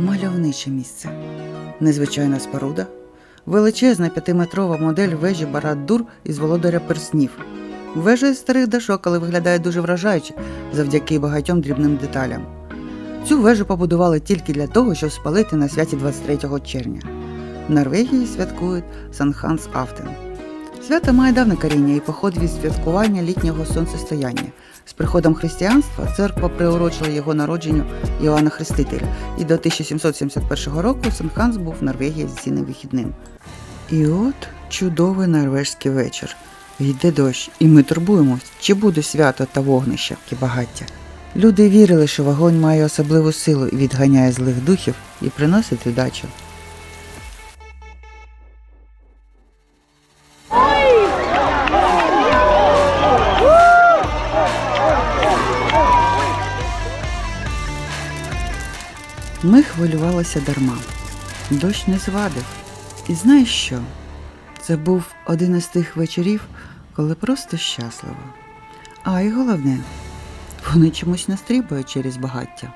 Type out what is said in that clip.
Мальовниче місце. Незвичайна споруда, величезна п'ятиметрова модель вежі Барад-Дур із володаря перснів. Вежа із старих дашок, але виглядає дуже вражаюче завдяки багатьом дрібним деталям. Цю вежу побудували тільки для того, щоб спалити на святі 23 червня. В Норвегії святкують Санханс Афтен. Свято має давне коріння і походить від святкування літнього сонцестояння. З приходом християнства церква приурочила його народженню Іоанна Хрестителя, і до 1771 року Санханс був в Норвегії офіційним вихідним. І от чудовий норвежський вечір. Йде дощ, і ми турбуємось, чи буде свято та вогнище і багаття. Люди вірили, що вогонь має особливу силу і відганяє злих духів і приносить удачу. Ми хвилювалися дарма. Дощ не звадив. І знаєш що? Це був один із тих вечорів, коли просто щасливо. А і головне, вони чомусь настрібують через багаття.